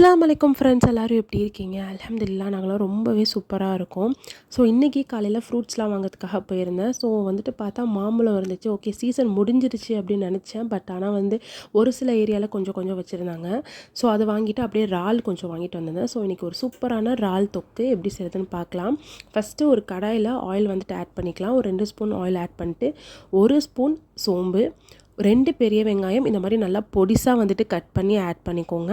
அஸ்லாம் அலைக்கும் ஃப்ரெண்ட்ஸ் எல்லோரும் எப்படி இருக்கீங்க? அலமதுல்லா நாங்களாம் ரொம்பவே சூப்பராக இருக்கும். ஸோ இன்றைக்கி காலையில் ஃப்ரூட்ஸ்லாம் வாங்கிறதுக்காக போயிருந்தேன். ஸோ வந்துட்டு பார்த்தா மாம்பழம் இருந்துச்சு. ஓகே சீசன் முடிஞ்சிருச்சு அப்படின்னு நினச்சேன். பட் ஆனால் வந்து ஒரு சில ஏரியாவில் கொஞ்சம் கொஞ்சம் வச்சுருந்தாங்க. ஸோ அதை வாங்கிட்டு அப்படியே இறால் கொஞ்சம் வாங்கிட்டு வந்திருந்தேன். ஸோ இன்றைக்கி ஒரு சூப்பரான இறால் தொக்கு எப்படி செய்யுதுன்னு பார்க்கலாம். ஃபஸ்ட்டு ஒரு கடாயில் ஆயில் வந்துட்டு ஆட் பண்ணிக்கலாம். ஒரு ரெண்டு ஸ்பூன் ஆயில் ஆட் பண்ணிட்டு ஒரு ஸ்பூன் சோம்பு ரெண்டு பெரிய வெங்காயம் இந்த மாதிரி நல்லா பொடிசாக வந்துட்டு கட் பண்ணி ஆட் பண்ணிக்கோங்க.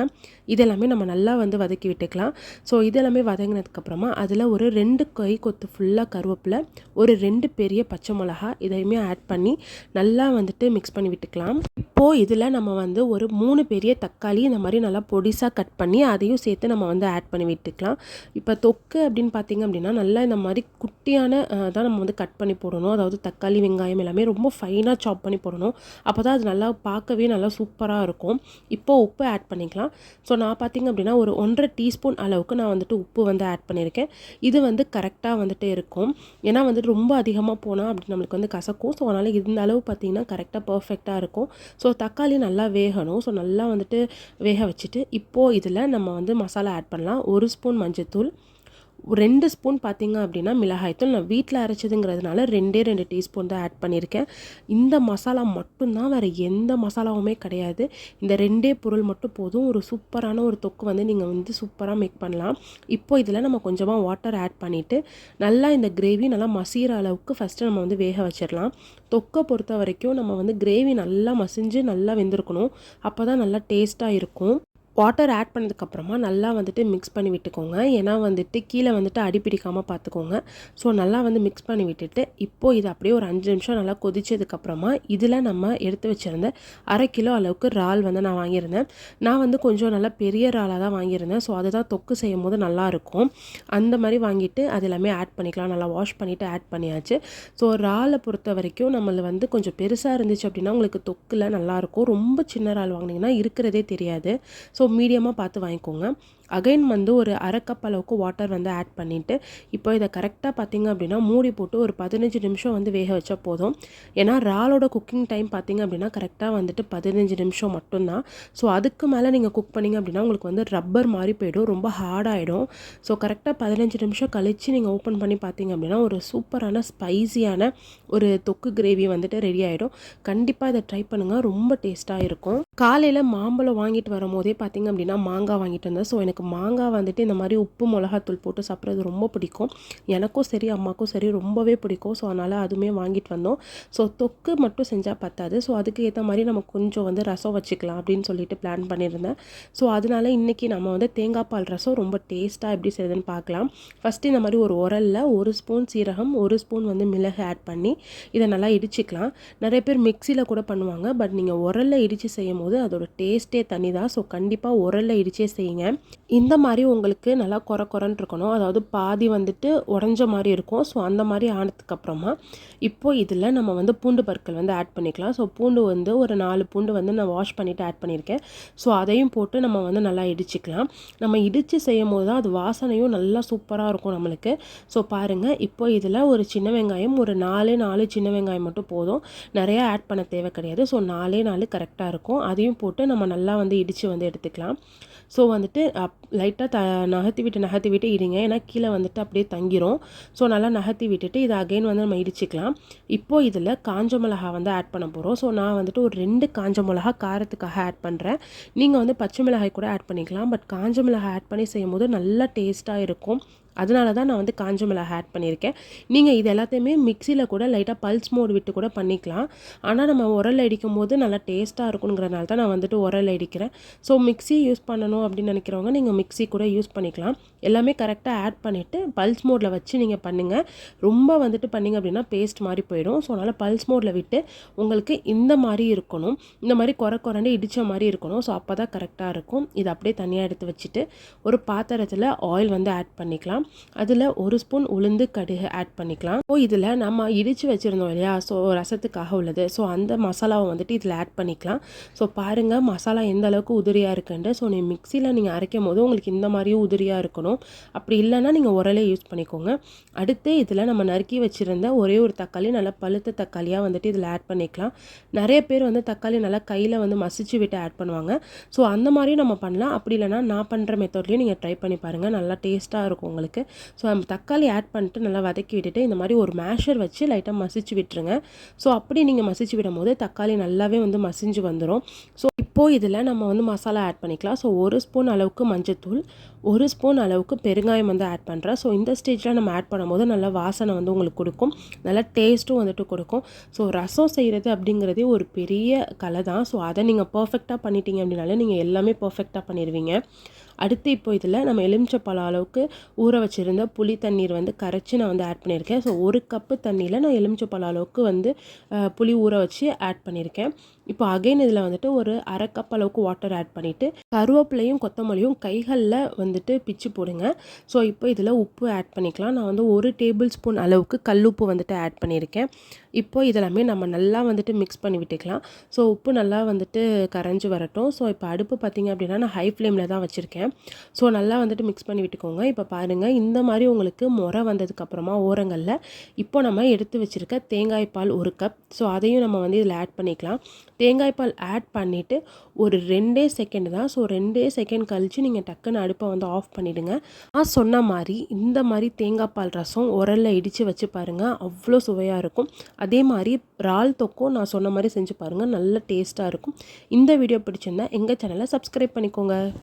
இதெல்லாமே நம்ம நல்லா வந்து வதக்கி விட்டுக்கலாம். ஸோ இதெல்லாமே வதங்கினதுக்கப்புறமா அதில் ஒரு ரெண்டு கை கொத்து ஃபுல்லாக கருவேப்பிலை ஒரு ரெண்டு பெரிய பச்சை மிளகா இதையுமே ஆட் பண்ணி நல்லா வந்துட்டு மிக்ஸ் பண்ணி விட்டுக்கலாம். இப்போது இதில் நம்ம வந்து ஒரு மூணு பெரிய தக்காளி இந்த மாதிரி நல்லா பொடிசாக கட் பண்ணி அதையும் சேர்த்து நம்ம வந்து ஆட் பண்ணி விட்டுக்கலாம். இப்போ தொக்கு அப்படின்னு பார்த்தீங்க அப்படின்னா நல்லா இந்த மாதிரி குட்டியான தான் நம்ம வந்து கட் பண்ணி போடணும். அதாவது தக்காளி வெங்காயம் எல்லாமே ரொம்ப ஃபைனாக சாப் பண்ணி போடணும். அப்போ தான் அது நல்லா பார்க்கவே நல்லா சூப்பராக இருக்கும். இப்போது உப்பு ஆட் பண்ணிக்கலாம். ஸோ நான் பார்த்தீங்க அப்படின்னா ஒரு ஒன்றரை டீஸ்பூன் அளவுக்கு நான் வந்துட்டு உப்பு வந்து ஆட் பண்ணியிருக்கேன். இது வந்து கரெக்டாக வந்துட்டு இருக்கும். ஏன்னா வந்துட்டு ரொம்ப அதிகமாக போனால் அப்படி நம்மளுக்கு வந்து கசக்கும். ஸோ அதனால் இந்த அளவு பார்த்தீங்கன்னா கரெக்டாக பர்ஃபெக்டாக இருக்கும். ஸோ ஸோ தக்காளி நல்லா வேகணும். ஸோ நல்லா வந்துட்டு வேக வச்சுட்டு இப்போது இதில் நம்ம வந்து மசாலா ஆட் பண்ணலாம். ஒரு ஸ்பூன் மஞ்சத்தூள் ரெண்டு ஸ்பூன் பார்த்தீங்க அப்படின்னா மிளகாய்த்தூள். நான் வீட்டில் அரைச்சதுங்கிறதுனால ரெண்டே ரெண்டு டீஸ்பூன் தான் ஆட் பண்ணியிருக்கேன். இந்த மசாலா மட்டும்தான் வேறு எந்த மசாலாவுமே கிடையாது. இந்த ரெண்டே பொருள் மட்டும் போதும். ஒரு சூப்பரான ஒரு தொக்கு வந்து நீங்கள் வந்து சூப்பராக மேக் பண்ணலாம். இப்போ இதில் நம்ம கொஞ்சமாக வாட்டர் ஆட் பண்ணிவிட்டு நல்லா இந்த கிரேவி நல்லா மசிகிற அளவுக்கு ஃபஸ்ட்டு நம்ம வந்து வேக வச்சிடலாம். தொக்கை பொறுத்த வரைக்கும் நம்ம வந்து கிரேவி நல்லா மசிஞ்சு நல்லா வெந்திருக்கணும். அப்போ தான் நல்லா டேஸ்ட்டாக இருக்கும். வாட்டர் ஆட் பண்ணதுக்கப்புறமா நல்லா வந்துட்டு மிக்ஸ் பண்ணி விட்டுக்கோங்க. ஏன்னா வந்துட்டு கீழே வந்துட்டு அடி பிடிக்காமல் பார்த்துக்கோங்க ஸோ நல்லா வந்து மிக்ஸ் பண்ணி விட்டுட்டு இப்போது இது அப்படியே ஒரு அஞ்சு நிமிஷம் நல்லா கொதிச்சதுக்கப்புறமா இதில் நம்ம எடுத்து வச்சுருந்த அரை கிலோ அளவுக்கு இறால் வந்து நான் வாங்கியிருந்தேன். நான் வந்து கொஞ்சம் நல்லா பெரிய இறாலாக தான் வாங்கியிருந்தேன். ஸோ அதை தான் தொக்கு செய்யும் போது நல்லாயிருக்கும் அந்த மாதிரி வாங்கிட்டு அது எல்லாமே ஆட் பண்ணிக்கலாம். நல்லா வாஷ் பண்ணிவிட்டு ஆட் பண்ணியாச்சு. ஸோ இறாலை பொறுத்த வரைக்கும் நம்மளை வந்து கொஞ்சம் பெருசாக இருந்துச்சு அப்படின்னா உங்களுக்கு தொக்கில் நல்லாயிருக்கும் ரொம்ப சின்ன இறால் வாங்கினீங்கன்னா இருக்கிறதே தெரியாது. ஸோ மீடியமாக பார்த்து வாங்கிக்கோங்க. அகைன் வந்து ஒரு அரை கப் அளவுக்கு வாட்டர் வந்து ஆட் பண்ணிவிட்டு இப்போ இதை கரெக்டாக பார்த்தீங்க அப்படின்னா மூடி போட்டு ஒரு பதினஞ்சு நிமிஷம் வந்து வேக வச்சா போதும். ஏன்னா இறாலோட குக்கிங் டைம் பார்த்தீங்க அப்படின்னா கரெக்டாக வந்துட்டு பதினஞ்சு நிமிஷம் மட்டும்தான். ஸோ அதுக்கு மேலே நீங்கள் குக் பண்ணீங்க அப்படின்னா உங்களுக்கு வந்து ரப்பர் மாதிரி போயிடும் ரொம்ப ஹார்டாகிடும் ஸோ கரெக்டாக பதினஞ்சு நிமிஷம் கழித்து நீங்கள் ஓப்பன் பண்ணி பார்த்தீங்க அப்படின்னா ஒரு சூப்பரான ஸ்பைசியான ஒரு தொக்கு கிரேவி வந்துட்டு ரெடி ஆகிடும் கண்டிப்பாக இதை ட்ரை பண்ணுங்கள் ரொம்ப டேஸ்ட்டாக இருக்கும். காலையில் மாம்பழம் வாங்கிட்டு வரும்போதே பார்த்தீங்க அப்படின்னா மாங்காய் வாங்கிட்டு வந்தேன். ஸோ எனக்கு மாங்காய் வந்துட்டு இந்த மாதிரி உப்பு மிளகாத்தூள் போட்டு சாப்பிட்றது ரொம்ப பிடிக்கும். எனக்கும் சரி அம்மாக்கும் சரி ரொம்பவே பிடிக்கும். ஸோ அதனால் அதுவுமே வாங்கிட்டு வந்தோம். ஸோ தொக்கு மட்டும் செஞ்சால் பத்தாது. ஸோ அதுக்கு ஏற்ற மாதிரி நம்ம கொஞ்சம் வந்து ரசம் வச்சுக்கலாம் அப்படின்னு சொல்லிட்டு பிளான் பண்ணியிருந்தேன். ஸோ அதனால இன்றைக்கி நம்ம வந்து தேங்காய் பால் ரசம் ரொம்ப டேஸ்ட்டாக எப்படி செய்யுதுன்னு பார்க்கலாம். ஃபஸ்ட்டு இந்த மாதிரி ஒரு உரலில் ஒரு ஸ்பூன் சீரகம் ஒரு ஸ்பூன் வந்து மிளகு ஆட் பண்ணி இதை நல்லா இடிச்சிக்கலாம். நிறைய பேர் மிக்சியில் கூட பண்ணுவாங்க. பட் நீங்கள் உரலில் இடித்து செய்யும் போது அதோட டேஸ்ட்டே தனி தான் ஸோ கண்டிப்பாக உரலில் இடிச்சே செய்யுங்க. இந்த மாதிரி உங்களுக்கு நல்லா குறை குறைன்னு இருக்கணும். அதாவது பாதி வந்துட்டு உடஞ்ச மாதிரி இருக்கும். ஸோ அந்த மாதிரி ஆனதுக்கப்புறமா இப்போது இதில் நம்ம வந்து பூண்டு பற்கள் வந்து ஆட் பண்ணிக்கலாம். ஸோ பூண்டு வந்து ஒரு நாலு பூண்டு வந்து நான் வாஷ் பண்ணிவிட்டு ஆட் பண்ணியிருக்கேன். ஸோ அதையும் போட்டு நம்ம வந்து நல்லா இடிச்சிக்கலாம். நம்ம இடித்து செய்யும் போது தான் அது வாசனையும் நல்லா சூப்பராக இருக்கும் நம்மளுக்கு. ஸோ பாருங்கள் இப்போ இதில் ஒரு சின்ன வெங்காயம் ஒரு நாலே நாலு சின்ன வெங்காயம் மட்டும் போதும். நிறையா ஆட் பண்ண தேவை கிடையாது. ஸோ நாலே நாலு கரெக்டாக இருக்கும். அதையும் போட்டு நம்ம நல்லா வந்து இடித்து வந்து எடுத்துக்கலாம். ஸோ வந்துட்டு லைட்டாக த நகர்த்தி விட்டு நகர்த்தி விட்டு இடிங்க ஏன்னா கீழே வந்துட்டு அப்படியே தங்கிரும். ஸோ நல்லா நகர்த்தி விட்டுட்டு இதை அகைன் வந்து நம்ம இடிச்சிக்கலாம். இப்போ இதில் காஞ்ச மிளகா வந்து ஆட் பண்ண போகிறோம் ஸோ நான் வந்துட்டு ஒரு ரெண்டு காஞ்ச மிளகா காரத்துக்காக ஆட் பண்ணுறேன் நீங்கள் வந்து பச்சை மிளகாய் கூட ஆட் பண்ணிக்கலாம். பட் காஞ்ச மிளகாய் ஆட் பண்ணி செய்யும் போது நல்லா டேஸ்ட்டாக இருக்கும். அதனால தான் நான் வந்து காஞ்ச மிளகா ஆட் பண்ணியிருக்கேன். நீங்கள் இது எல்லாத்தையுமே மிக்சியில் கூட லைட்டாக பல்ஸ் மோடு விட்டு கூட பண்ணிக்கலாம். ஆனால் நம்ம உரல் அடிக்கும் போது நல்லா டேஸ்ட்டாக இருக்குங்கிறனால தான் நான் வந்துட்டு உரல் அடிக்கிறேன் ஸோ மிக்ஸி யூஸ் பண்ணணும் அப்படின்னு நினைக்கிறவங்க நீங்கள் மிக்ஸி கூட யூஸ் பண்ணிக்கலாம். எல்லாமே கரெக்டாக ஆட் பண்ணிவிட்டு பல்ஸ் மோடில் வச்சு நீங்கள் பண்ணுங்கள் ரொம்ப வந்துட்டு பண்ணிங்க அப்படின்னா பேஸ்ட் மாதிரி போயிடும். ஸோ அதனால் பல்ஸ் மோடில் விட்டு உங்களுக்கு இந்த மாதிரி இருக்கணும். இந்த மாதிரி குறை குறைண்டு இடித்த மாதிரி இருக்கணும். ஸோ அப்போ தான் கரெக்டாக இருக்கும். இது அப்படியே தனியாக எடுத்து வச்சுட்டு ஒரு பாத்திரத்தில் ஆயில் வந்து ஆட் பண்ணிக்கலாம். அதில் ஒரு ஸ்பூன் உளுந்து கடுகு ஆட் பண்ணிக்கலாம். ஸோ இதில் நம்ம இடித்து வச்சுருந்தோம் இல்லையா? ஸோ ரசத்துக்காக உள்ளது. ஸோ அந்த மசாலாவை வந்துட்டு இதில் ஆட் பண்ணிக்கலாம். ஸோ பாருங்கள் மசாலா எந்த அளவுக்கு உதிரியாக இருக்குன்ட்டு. ஸோ நீ மிக்சியில் நீங்கள் அரைக்கும் போது உங்களுக்கு இந்த மாதிரியும் உதிரியாக இருக்கணும். அப்படி இல்லைன்னா நீங்கள் உரலே யூஸ் பண்ணிக்கோங்க. அடுத்து இதில் நம்ம நறுக்கி வச்சுருந்த ஒரே ஒரு தக்காளி நல்லா பழுத்த தக்காளியாக வந்துட்டு இதில் ஆட் பண்ணிக்கலாம். நிறைய பேர் வந்து தக்காளி நல்லா கையில் வந்து மசிச்சு விட்டு ஆட் பண்ணுவாங்க. ஸோ அந்த மாதிரியும் நம்ம பண்ணலாம். அப்படி இல்லைனா நான் பண்ணுற மெத்தட்லேயும் நீங்கள் ட்ரை பண்ணி பாருங்கள் நல்லா டேஸ்ட்டாக இருக்கும் உங்களுக்கு. ஸோ நம்ம தக்காளி ஆட் பண்ணிட்டு நல்லா வதக்கி விட்டுட்டு இந்த மாதிரி ஒரு மேஷர் வச்சு லைட்டாக மசிச்சு விட்டுருங்க. ஸோ அப்படி நீங்கள் மசிச்சு விடும் போது தக்காளி நல்லாவே வந்து மசிஞ்சு வந்துடும் ஸோ இப்போது இதில் நம்ம வந்து மசாலா ஆட் பண்ணிக்கலாம். ஸோ ஒரு ஸ்பூன் அளவுக்கு மஞ்சத்தூள் ஒரு ஸ்பூன் அளவுக்கு பெருங்காயம் வந்து ஆட் பண்ணுறேன் ஸோ இந்த ஸ்டேஜில் நம்ம ஆட் பண்ணும்போது நல்லா வாசனை வந்து உங்களுக்கு கொடுக்கும். நல்லா டேஸ்ட்டும் வந்துட்டு கொடுக்கும். ஸோ ரசம் செய்கிறது அப்படிங்கிறதே ஒரு பெரிய கலை தான். ஸோ அதை நீங்கள் பர்ஃபெக்டாக பண்ணிட்டீங்க அப்படின்னாலே நீங்கள் எல்லாமே பர்ஃபெக்டாக பண்ணிடுவீங்க அடுத்து இப்போ இதில் நம்ம எலுமிச்சப்பழம் அளவுக்கு ஊற வச்சுருந்த புளி தண்ணீர் வந்து கரைச்சி நான் வந்து ஆட் பண்ணியிருக்கேன். ஸோ ஒரு கப்பு தண்ணியில் நான் எலுமிச்சப்பழம் அளவுக்கு வந்து புளி ஊற வச்சு ஆட் பண்ணியிருக்கேன். இப்போ அகைன் இதில் வந்துட்டு ஒரு அரை கப் அளவுக்கு வாட்டர் ஆட் பண்ணிவிட்டு கருவேப்பிலையும் கொத்தமல்லியும் கைகளில் வந்துட்டு பிச்சு போடுங்க. ஸோ இப்போ இதில் உப்பு ஆட் பண்ணிக்கலாம். நான் வந்து ஒரு டேபிள் ஸ்பூன் அளவுக்கு கல்லுப்பு வந்துட்டு ஆட் பண்ணியிருக்கேன். இப்போ இதெல்லாமே நம்ம நல்லா வந்துட்டு மிக்ஸ் பண்ணி விட்டுக்கலாம். ஸோ உப்பு நல்லா வந்துட்டு கரைஞ்சி வரட்டும். ஸோ இப்போ அடுப்பு பார்த்திங்க அப்படின்னா நான் ஹை ஃப்ளேமில் தான் வச்சுருக்கேன். ஸோ நல்லா வந்துட்டு மிக்ஸ் பண்ணி விட்டுக்கோங்க. இப்போ பாருங்கள் இந்த மாதிரி உங்களுக்கு முறை வந்ததுக்கப்புறமா ஓரங்களில் இப்போ நம்ம எடுத்து வச்சுருக்க தேங்காய் பால் ஒரு கப் ஸோ அதையும் நம்ம வந்து இதில் ஆட் பண்ணிக்கலாம். தேங்காய் பால் ஆட் பண்ணிவிட்டு ஒரு ரெண்டே செகண்ட் தான். ஸோ ரெண்டே செகண்ட் கழித்து நீங்கள் டக்குன்னு அடுப்பை வந்து ஆஃப் பண்ணிவிடுங்க நான் சொன்ன மாதிரி இந்த மாதிரி தேங்காய் பால் ரசம் உரலில் இடித்து வச்சு பாருங்கள் அவ்வளோ சுவையாக இருக்கும். அதே மாதிரி இறால் தொக்கும் நான் சொன்ன மாதிரி செஞ்சு பாருங்கள் நல்ல டேஸ்ட்டாக இருக்கும். இந்த வீடியோ பிடிச்சிருந்தா எங்கள் சேனலை சப்ஸ்கிரைப் பண்ணிக்கோங்க.